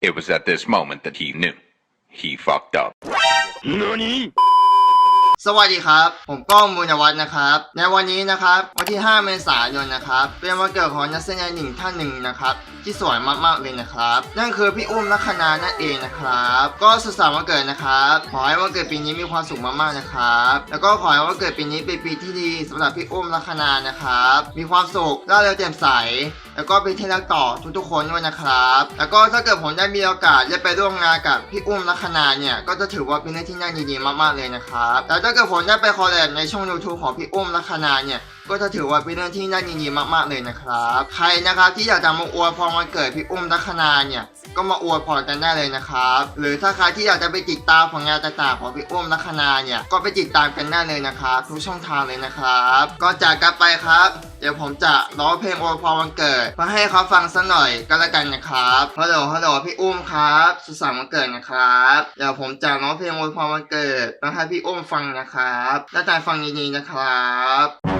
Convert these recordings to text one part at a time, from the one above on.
It was at this moment that he knew. He fucked up. 何สวัสดีครับ ผมก้องมูลวัฒน์นะครับ ในวันนี้นะครับวันที่ 5 เมษายนนะครับ เป็นวันเกิดของนักแสดงหนึ่งท่านหนึ่งนะครับ ที่สวยมากๆเลยนะครับ นั่นคือพี่อุ้มลัคนานั่นเองนะครับ ก็สุขสันต์วันเกิดนะครับ ขอให้วันเกิดปีนี้มีความสุขมากๆนะครับ แล้วก็ขอให้วันเกิดปีนี้เป็นปีที่ดีสำหรับพี่อุ้มลัคนานะครับ มีความสุขร่าเริงแจ่มใส แล้วก็เป็นที่รักต่อทุกๆคนด้วยนะครับ แล้วก็ถ้าเกิดผมได้มีโอกาสได้ไปร่วมงานกับพี่อุ้มลัคนาเนี่ยก็จะถือว่าเป็นเรื่องที่น่ายินดีมากๆเลยนะครับแล้วถ้าเกิดผมได้ไปคอลแลบในช่อง YouTube ของพี่อุ้มลัคนาเนี่ย ก็จะถือว่าเป็นเรื่องที่น่ายินดีมากๆเลยนะครับ ใครนะครับที่อยากจะมาอวยพรวันเกิดพี่อุ้มลัคนาเนี่ยก็มาอวยพรกันได้เลยนะครับ หรือถ้าใครที่อยากจะไปติดตามผลงานต่างๆของพี่อุ้มลัคนาเนี่ยก็ไปติดตามกันได้เลยนะครับทุกช่องทางเลยนะครับก็จากกันไปครับ เดี๋ยวผมจะร้องเพลงอวยพรวันเกิดมาให้เขาฟังสักหน่อยก็แล้วกันนะครับฮัลโหลฮัลโหลพี่อุ้มครับสุขสันต์วันเกิดนะครับเดี๋ยวผมจะร้องเพลงอวยพรวันเกิดมาให้พี่อุ้มฟังนะครับแล้วใจฟังดีๆนะครับ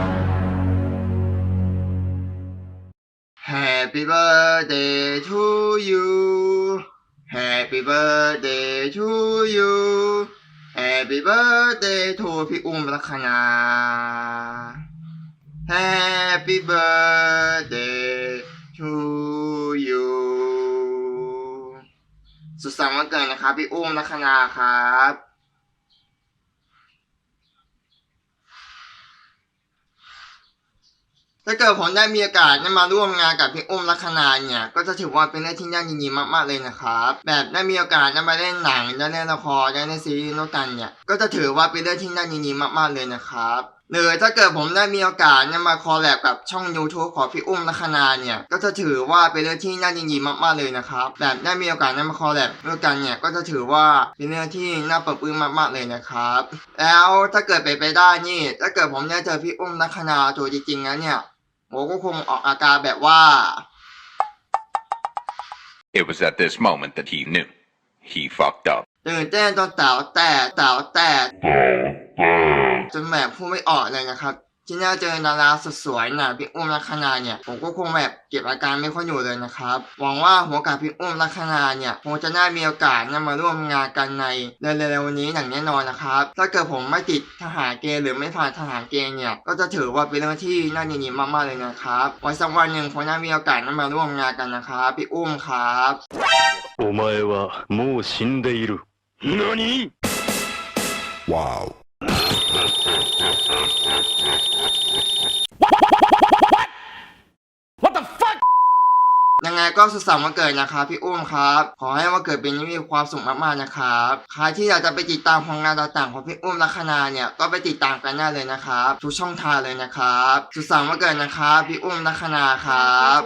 Happy birthday to you Happy birthday to you Happy birthday to พี่อุ้มลัคนา Happy birthday to you สุขสันต์วันเกิดนะครับ พี่อุ้มลัคนาครับ ถ้าเกิดผมได้มีโอกาสได้มาร่วมงานกับพี่อุ้มลัคนาเนี่ย ก็จะถือว่าเป็นเรื่องที่น่ายินดีมากๆเลยนะครับ แบบได้มีโอกาสได้มาเล่นหนังได้เล่นละครได้เล่นซีรีส์ด้วยกันเนี่ย ก็จะถือว่าเป็นเรื่องที่น่ายินดีมากๆเลยนะครับหรือถ้าเกิดผมได้มีโอกาสได้มาคอลแลบกับช่อง YouTube ของพี่อุ้มลัคนาเนี่ย ก็จะถือว่าเป็นเรื่องที่น่ายินดีมากๆเลยนะครับ แบบได้มีโอกาสได้มาคอลแลบด้วยกันเนี่ย ก็จะถือว่าเป็นเรื่องที่น่าปรับปลื้มมากๆเลยนะครับ แล้วถ้าเกิดไปไปได้นี่ ถ้าเกิดผมได้เจอพี่อุ้มลัคนาตัวจริงๆแล้วเนี่ย โมก็คงออกอาการแบบว่า It was at this moment that he knew. He fucked up. ตื่นเต้นจนแต๋วแตกแต๋วแตกจนแบบพูดไม่ออกเลยนะครับ ที่น่าเจอดาราสุดสวยหนาพี่อุ้มลัคนาเนี่ย ผมก็คงแบบเก็บอาการไม่ค่อยอยู่เลยนะครับ หวังว่าหัวกับพี่อุ้มลัคนาเนี่ยคงจะน่ามีโอกาสได้มาร่วมงานกันในเร็วๆนี้อย่างแน่นอนนะครับ ถ้าเกิดผมไม่ติดทหารเกณฑ์หรือไม่ผ่านทหารเกณฑ์เนี่ย ก็จะถือว่าเป็นเรื่องที่น่ายินดีมากๆเลยนะครับวันสักวันหนึ่งผมน่ามีโอกาสได้มาร่วมงานกันนะครับพี่อุ้มครับ お前はもう死んでいる。何 Wow. What ก็สุขสันต์วันเกิดนะครับพี่อุ้มครับ ขอให้วันเกิดเปีนี้มีความสุขมากๆนะครับใครที่อยากจะไปติดตามผลงานต่างๆของพี่อุ้มลัคนาเนี่ยก็ไปติดตามกันได้เลยนะครับทุกช่องทางเลยนะครับสุขสันต์วันเกิดนะครับพี่อุ้มลัคนาครับ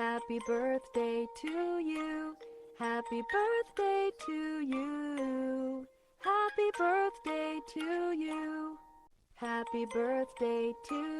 Happy birthday to you. Happy birthday to you. Happy birthday to you. Happy birthday to you.